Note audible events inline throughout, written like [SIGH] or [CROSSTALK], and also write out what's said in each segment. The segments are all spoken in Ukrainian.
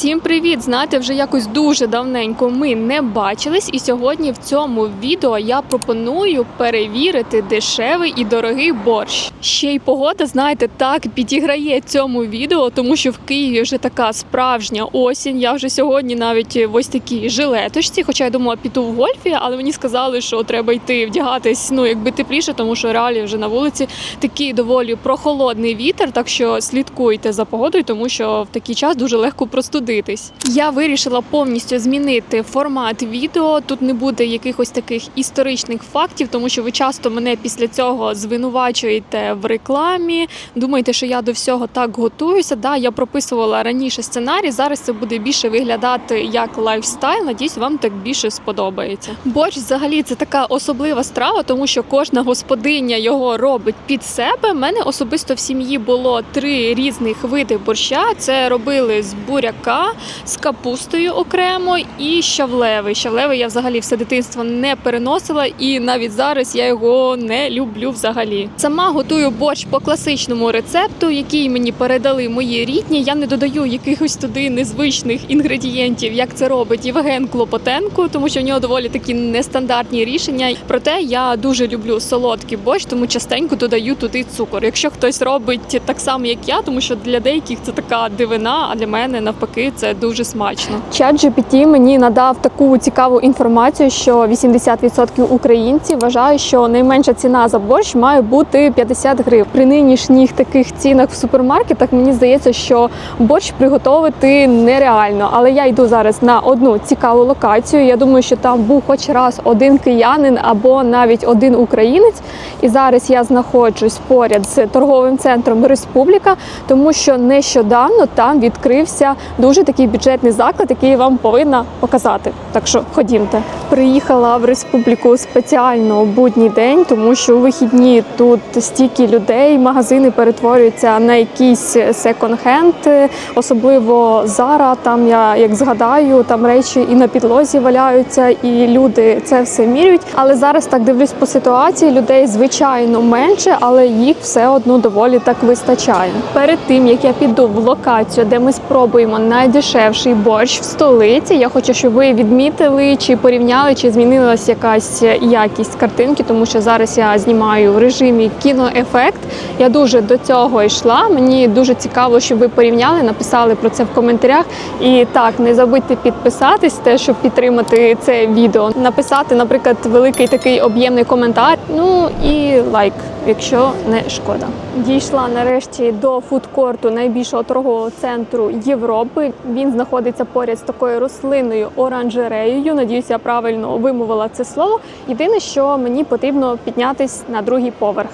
Всім привіт! Знаєте, вже якось дуже давненько ми не бачились, і сьогодні в цьому відео я пропоную перевірити дешевий і дорогий борщ. Ще й погода, знаєте, так підіграє цьому відео, тому що в Києві вже така справжня осінь. Я вже сьогодні навіть в ось такій жилеточці, хоча я думала піду в гольфі, але мені сказали, що треба йти вдягатись ну якби тепліше, тому що реалі вже на вулиці такий доволі прохолодний вітер. Так що слідкуйте за погодою, тому що в такий час дуже легко простудитись. Я вирішила повністю змінити формат відео. Тут не буде якихось таких історичних фактів, тому що ви часто мене після цього звинувачуєте в рекламі. Думаєте, що я до всього так готуюся. Да, я прописувала раніше сценарій. Зараз це буде більше виглядати як лайфстайл. Надіюсь, вам так більше сподобається. Борщ взагалі це така особлива страва, тому що кожна господиня його робить під себе. Мене особисто в сім'ї було три різних види борща. Це робили з буряка, з капустою окремо і щавлевий. Щавлевий я взагалі все дитинство не переносила, і навіть зараз я його не люблю взагалі. Сама готую борщ по класичному рецепту, який мені передали мої рідні. Я не додаю якихось туди незвичних інгредієнтів, як це робить Євген Клопотенко, тому що в нього доволі такі нестандартні рішення. Проте я дуже люблю солодкий борщ, тому частенько додаю туди цукор. Якщо хтось робить так само, як я, тому що для деяких це така дивина, а для мене навпаки це дуже смачно. Чат GPT мені надав таку цікаву інформацію, що 80% українців вважають, що найменша ціна за борщ має бути 50 гривень. При нинішніх таких цінах в супермаркетах мені здається, що борщ приготувати нереально. Але я йду зараз на одну цікаву локацію. Я думаю, що там був хоч раз один киянин або навіть один українець. І зараз я знаходжусь поряд з торговим центром Республіка, тому що нещодавно там відкрився дуже такий бюджетний заклад, який вам повинна показати. Так що ходімте. Приїхала в республіку спеціально у будній день, тому що у вихідні тут стільки людей, магазини перетворюються на якийсь секонд-хенд, особливо зараз. Там я як згадаю, там речі і на підлозі валяються, і люди це все міряють. Але зараз так дивлюсь по ситуації. Людей звичайно менше, але їх все одно доволі так вистачає. Перед тим як я піду в локацію, де ми спробуємо найдешевший борщ в столиці. Я хочу, щоб ви відмітили чи порівняли, чи змінилась якась якість картинки, тому що зараз я знімаю в режимі кіноефект. Я дуже до цього йшла. Мені дуже цікаво, щоб ви порівняли, написали про це в коментарях. І так, не забудьте підписатись, те, щоб підтримати це відео. Написати, наприклад, великий такий об'ємний коментар. Ну і лайк, якщо не шкода. Дійшла нарешті до фудкорту найбільшого торгового центру Європи. Він знаходиться поряд з такою рослинною оранжереєю. Надіюся, я правильно вимовила це слово. Єдине, що мені потрібно піднятись на другий поверх.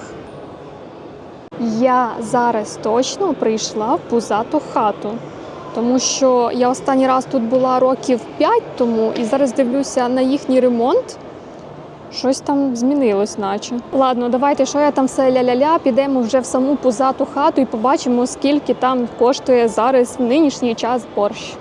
Я зараз точно прийшла в пузату хату. Тому що я останній раз тут була років 5 тому і зараз дивлюся на їхній ремонт. Щось там змінилось, наче. Ладно, давайте, що я там все ля-ля-ля, підемо вже в саму пузату хату і побачимо, скільки там коштує зараз в нинішній час борщ.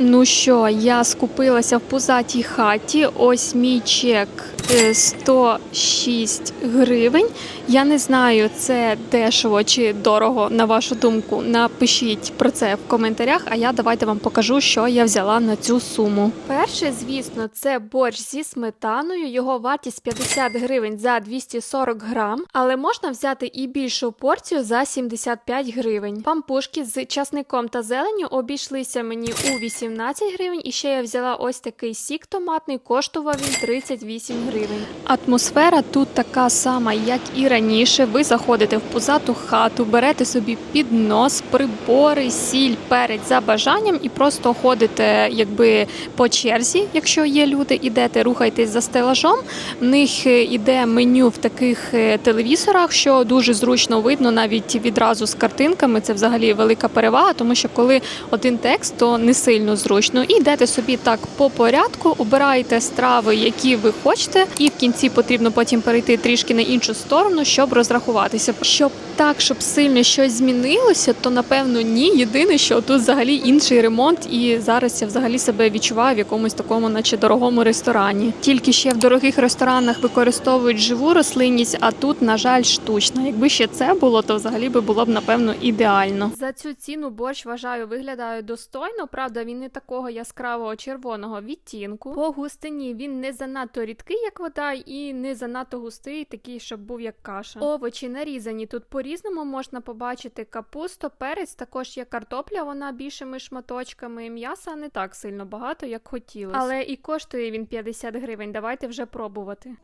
Ну що, я скупилася в пузатій хаті. Ось мій чек е, 100 6 гривень. Я не знаю, це дешево чи дорого, на вашу думку. Напишіть про це в коментарях, а я давайте вам покажу, що я взяла на цю суму. Перше, звісно, це борщ зі сметаною. Його вартість 50 гривень за 240 грам, але можна взяти і більшу порцію за 75 гривень. Пампушки з часником та зеленю обійшлися мені у 18 гривень, і ще я взяла ось такий сік томатний, коштував він 38 гривень. Атмосфера тут така сама, як і раніше. Ви заходите в пузату хату, берете собі піднос, прибори, сіль, перець за бажанням і просто ходите якби по черзі, якщо є люди, ідете, рухайтесь за стелажом. В них е, іде меню в таких е, телевізорах, що дуже зручно видно навіть відразу з картинками. Це взагалі велика перевага, тому що коли один текст, то не сильно зручно. І йдете собі так по порядку, обираєте страви, які ви хочете. і в кінці потрібно потім перейти трішки на іншу сторону, щоб розрахуватися. Щоб так, щоб сильно щось змінилося, то напевно ні. Єдине, що тут взагалі інший ремонт, і зараз я взагалі себе відчуваю в якомусь такому, наче дорогому ресторані. Тільки ще в дорогих ресторанах використовують живу рослинність, а тут, на жаль, штучна. Якби ще це було, то взагалі би було б напевно ідеально. За цю ціну борщ вважаю виглядає достойно. Правда, він не такого яскравого червоного відтінку. По густині він не занадто рідкий, як вода, і не занадто густий, такий, щоб був як каша. Овочі нарізані тут по-різному можна побачити капусту, перець, також є картопля, вона більшими шматочками. М'яса не так сильно багато, як хотілося. Але і коштує він 50 гривень. Давайте вже пробувати.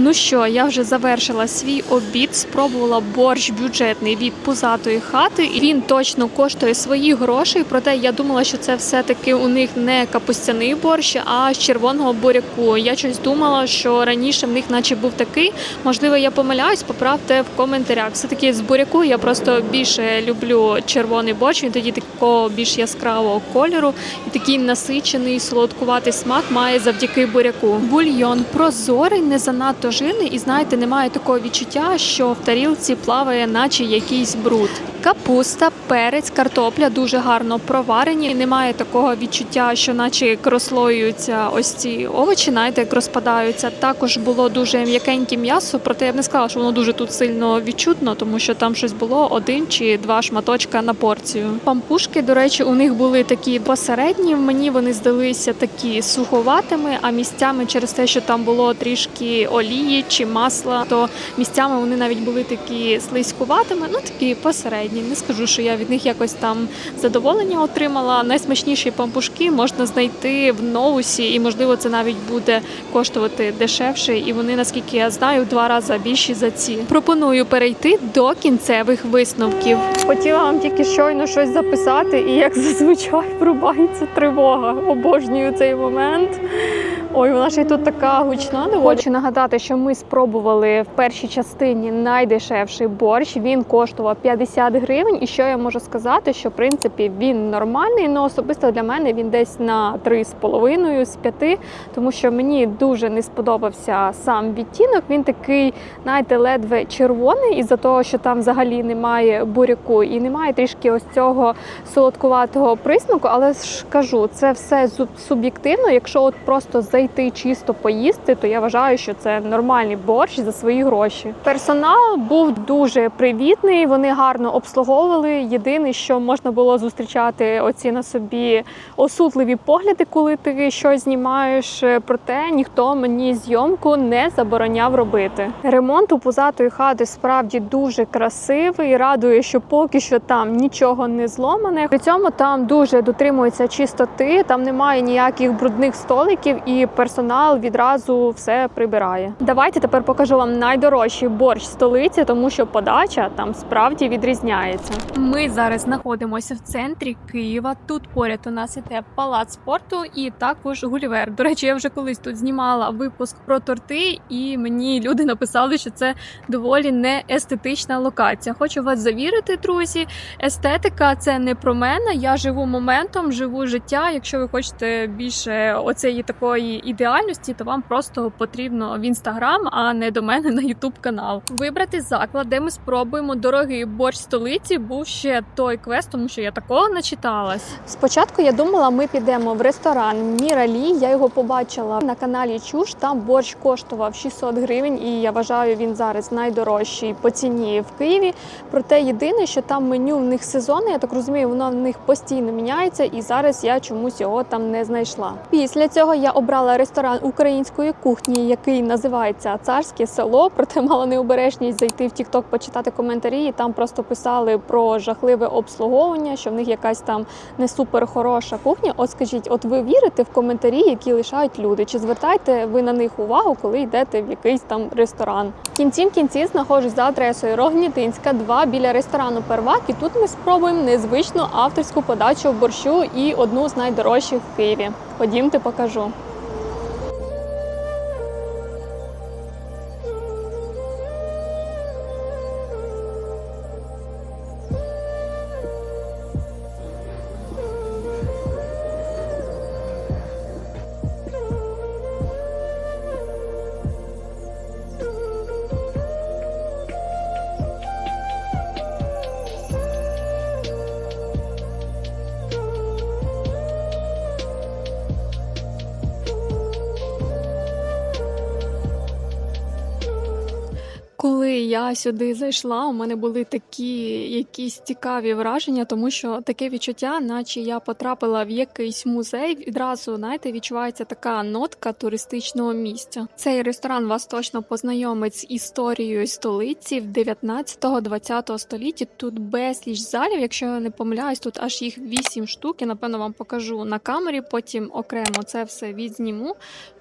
Ну що, я вже завершила свій обід, спробувала борщ бюджетний від пузатої хати. І Він точно коштує свої гроші. Проте я думала, що це все-таки у них не капустяний борщ, а з червоного буряку. Я щось думала, що раніше в них, наче був такий. Можливо, я помиляюсь, поправте в коментарях. Все таки з буряку я просто більше люблю червоний борщ. Він тоді такого більш яскравого кольору і такий насичений солодкуватий смак має завдяки буряку. Бульйон прозорий, не занадто жирний, і знаєте, немає такого відчуття, що в тарілці плаває, наче якийсь бруд. Капуста, перець, картопля дуже гарно проварені. Немає такого відчуття, що наче як ось ці овочі, знаєте, як розпадаються. Також було дуже м'якеньке м'ясо, проте я б не сказала, що воно дуже тут сильно відчутно, тому що там щось було один чи два шматочка на порцію. Пампушки, до речі, у них були такі посередні. Мені вони здалися такі суховатими, а місцями через те, що там було трішки олії чи масла, то місцями вони навіть були такі слизькуватими, ну такі посередні. Не скажу, що я від них якось там задоволення отримала. Найсмачніші пампушки можна знайти в ноусі, і можливо це навіть буде коштувати дешевше. І вони, наскільки я знаю, в два рази більші за ці. Пропоную перейти до кінцевих висновків. Хотіла вам тільки щойно щось записати, і як зазвичай [LAUGHS] врубається тривога. Обожнюю цей момент. Ой, вона ж і тут така гучна. доволі. Хочу нагадати, що ми спробували в першій частині найдешевший борщ. Він коштував 50 гривень. І що я можу сказати, що в принципі він нормальний, але особисто для мене він десь на 3,5 з 5, тому що мені дуже не сподобався сам відтінок. Він такий, знаєте, ледве червоний, із-за того, що там взагалі немає буряку і немає трішки ось цього солодкуватого присмаку. Але ж кажу, це все суб'єктивно. Якщо от просто зайти чисто поїсти, то я вважаю, що це нормальний борщ за свої гроші. Персонал був дуже привітний, вони гарно обслуговували. Єдине, що можна було зустрічати оці на собі осудливі погляди, коли ти щось знімаєш. Проте ніхто мені зйомку не забороняв робити. Ремонт у пузатої хати справді дуже красивий. Радує, що поки що там нічого не зломане. При цьому там дуже дотримується чистоти, там немає ніяких брудних столиків, і персонал відразу все прибирає. Давайте тепер покажу вам найдорожчий борщ столиці, тому що подача там справді відрізняється. Ми зараз знаходимося в центрі Києва. Тут поряд у нас іде палац спорту і також Гулівер. До речі, я вже колись тут знімала випуск про торти, і мені люди написали, що це доволі не естетична локація. Хочу вас завірити, друзі. Естетика це не про мене. Я живу моментом, живу життя. Якщо ви хочете більше оцеї такої ідеальності, то вам просто потрібно в інстаграм, а не до мене на ютуб канал. Вибрати заклад, де ми спробуємо дорогий борщ столиці. Був ще той квест, тому що я такого начиталась. Спочатку я думала, ми підемо в ресторан Міралі. Я його побачила на каналі Чуш. Там борщ коштував 600 гривень, і я вважаю, він зараз найдорожчий по ціні в Києві. Проте єдине, що там меню в них сезонне, я так розумію, воно в них постійно міняється, і зараз я чомусь його там не знайшла. Після цього я обрала ресторан української кухні, який називається Царське село. Проте мала необережність зайти в TikTok, почитати коментарі. І там просто писали про жахливе обслуговування, що в них якась там не супер хороша кухня. От скажіть, от ви вірите в коментарі, які лишають люди? Чи звертаєте ви на них увагу, коли йдете в якийсь там ресторан? В кінці в кінці знаходжусь за адресою Рогнітинська, 2 біля ресторану Первак. І тут ми спробуємо незвичну авторську подачу борщу і одну з найдорожчих в Києві. Ходімте, покажу. Коли я сюди зайшла, у мене були такі якісь цікаві враження, тому що таке відчуття, наче я потрапила в якийсь музей. Відразу знаєте, відчувається така нотка туристичного місця. Цей ресторан вас точно познайомить з історією столиці в 19-20 столітті. Тут безліч залів. Якщо я не помиляюсь, тут аж їх 8 штук. Я напевно вам покажу на камері. Потім окремо це все відзніму.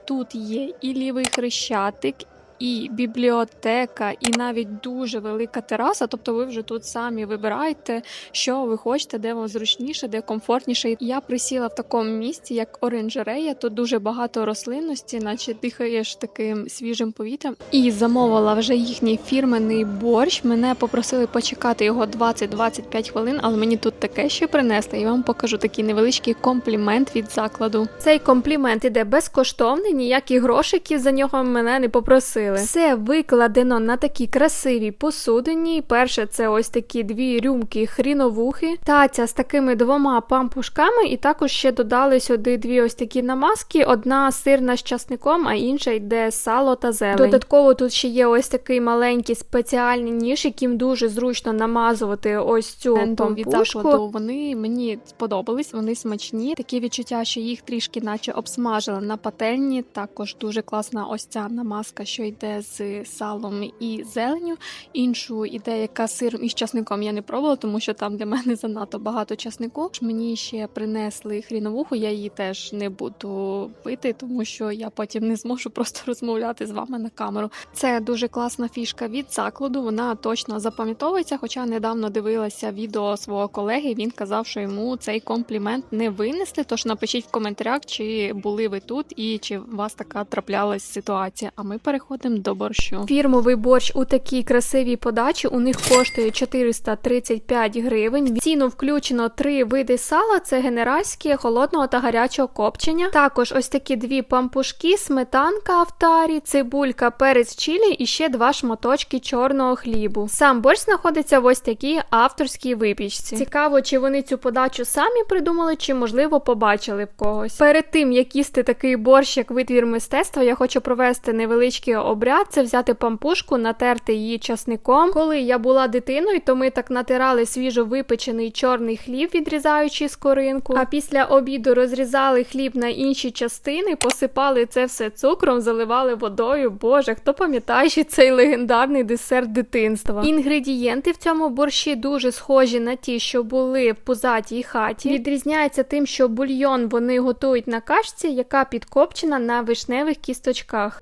Тут є і лівий хрещатик, і бібліотека, і навіть дуже велика тераса. Тобто ви вже тут самі вибираєте, що ви хочете, де вам зручніше, де комфортніше. Я присіла в такому місці, як оранжерея. Тут дуже багато рослинності, наче дихаєш таким свіжим повітрям. І замовила вже їхній фірменний борщ. Мене попросили почекати його 20-25 хвилин, але мені тут таке ще принесли. І вам покажу такий невеличкий комплімент від закладу. Цей комплімент іде безкоштовний, ніякі грошики за нього мене не попросили. Все викладено на такій красивій посудині. Перше, це ось такі дві рюмки хріновухи, таця з такими двома пампушками, і також ще додали сюди дві ось такі намазки: одна сирна з часником, а інша йде сало та зелень. Додатково тут ще є ось такий маленький спеціальний ніж, яким дуже зручно намазувати ось цю від пампушку. закладу Вони мені сподобались, вони смачні. Такі відчуття, що їх трішки, наче обсмажили на пательні. Також дуже класна ось ця намазка, що йде з салом і зеленю. Іншу іде, яка з сиром і з часником я не пробувала, тому що там для мене занадто багато часнику. Мені ще принесли хріновуху, я її теж не буду пити, тому що я потім не зможу просто розмовляти з вами на камеру. Це дуже класна фішка від закладу. Вона точно запам'ятовується. Хоча недавно дивилася відео свого колеги. Він казав, що йому цей комплімент не винесли. Тож напишіть в коментарях, чи були ви тут і чи у вас така траплялась ситуація. А ми переходимо до борщу. Фірмовий борщ у такій красивій подачі. У них коштує 435 гривень. В ціну включено три види сала: це генеральське, холодного та гарячого копчення. Також ось такі дві пампушки, сметанка в тарі, цибулька, перець чилі і ще два шматочки чорного хлібу. Сам борщ знаходиться в ось такій авторській випічці. Цікаво, чи вони цю подачу самі придумали, чи можливо побачили в когось. Перед тим як їсти такий борщ, як витвір мистецтва, я хочу провести невеличкий обряд. Це взяти пампушку, натерти її часником. Коли я була дитиною, то ми так натирали свіжо випечений чорний хліб, відрізаючи скоринку. А після обіду розрізали хліб на інші частини, посипали це все цукром, заливали водою. Боже, хто пам'ятає ще цей легендарний десерт дитинства? Інгредієнти в цьому борщі дуже схожі на ті, що були в пузатій хаті. Відрізняється тим, що бульйон вони готують на кашці, яка підкопчена на вишневих кісточках.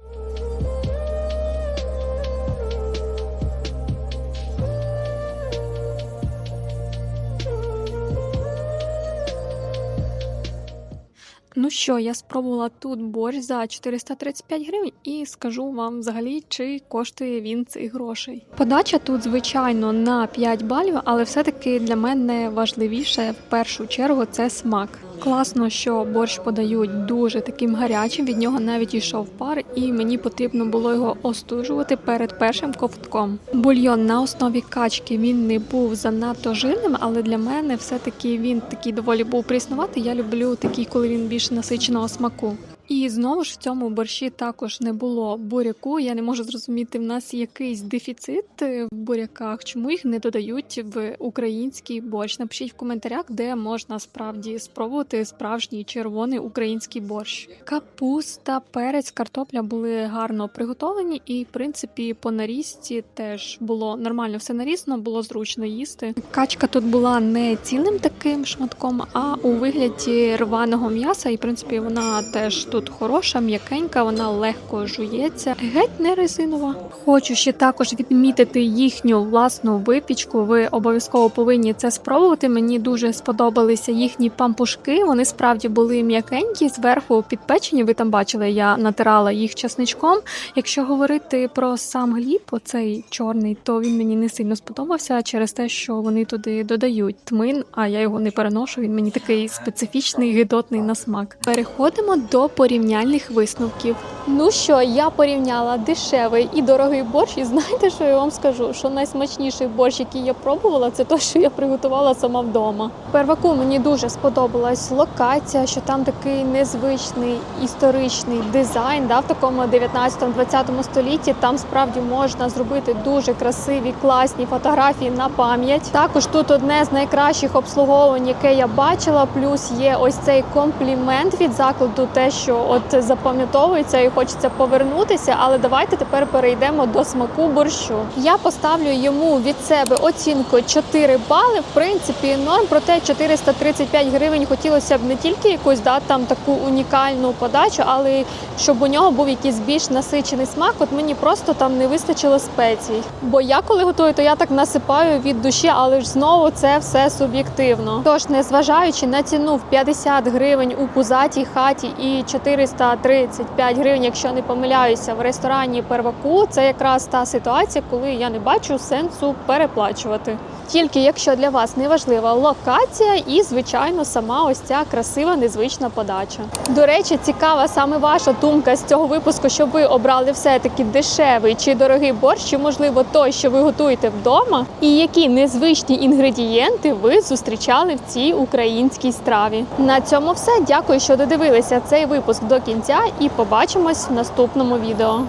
Ну що, я спробувала тут борщ за 435 гривень і скажу вам взагалі, чи коштує він цих грошей. Подача тут, звичайно, на 5 балів, але все-таки для мене важливіше в першу чергу це смак. Класно, що борщ подають дуже таким гарячим, від нього навіть йшов пар, і мені потрібно було його остужувати перед першим ковтком. Бульйон на основі качки він не був занадто жирним, але для мене все-таки він такий доволі був пріснуватий. Я люблю такий, коли він більш насиченого смаку. І знову ж в цьому борщі також не було буряку. Я не можу зрозуміти, в нас якийсь дефіцит е, в буряках, чому їх не додають в український борщ. Напишіть в коментарях, де можна справді спробувати справжній червоний український борщ. Капуста, перець, картопля були гарно приготовлені, і в принципі по нарізці теж було нормально все нарізано, було зручно їсти. Качка тут була не цілим таким шматком, а у вигляді рваного м'яса, і в принципі вона теж тут хороша, м'якенька, вона легко жується, геть не резинова. Хочу ще також відмітити їхню власну випічку. Ви обов'язково повинні це спробувати. Мені дуже сподобалися їхні пампушки. Вони справді були м'якенькі, зверху підпечені. Ви там бачили, я натирала їх часничком. Якщо говорити про сам гліб, оцей чорний, то він мені не сильно сподобався через те, що вони туди додають тмин, а я його не переношу. Він мені такий специфічний, гидотний на смак. Переходимо до порівняльних висновків. Ну що, я порівняла дешевий і дорогий борщ, і знаєте, що я вам скажу? Що найсмачніший борщ, який я пробувала, це той, що я приготувала сама вдома. Перваку мені дуже сподобалась локація, що там такий незвичний історичний дизайн, да, в такому 19-20 столітті. Там справді можна зробити дуже красиві, класні фотографії на пам'ять. Також тут одне з найкращих обслуговувань, яке я бачила. Плюс є ось цей комплімент від закладу, те, що от запам'ятовується і хочеться повернутися. Але давайте тепер перейдемо до смаку борщу. Я поставлю йому від себе оцінку 4 бали. В принципі, норм, проте 435 гривень хотілося б не тільки якусь да, там таку унікальну подачу, але щоб у нього був якийсь більш насичений смак. От мені просто там не вистачило спецій. Бо я коли готую, то я так насипаю від душі, але ж знову це все суб'єктивно. Тож, незважаючи на ціну в 50 гривень у пузатій хаті і 435 гривень, якщо не помиляюся, в ресторані перваку, це якраз та ситуація, коли я не бачу сенсу переплачувати. Тільки якщо для вас не важлива локація і, звичайно, сама ось ця красива незвична подача. До речі, цікава саме ваша думка з цього випуску, щоб ви обрали все-таки дешевий чи дорогий борщ, чи можливо той, що ви готуєте вдома, і які незвичні інгредієнти ви зустрічали в цій українській страві. На цьому все. Дякую, що додивилися цей випуск до кінця, і побачимось в наступному відео.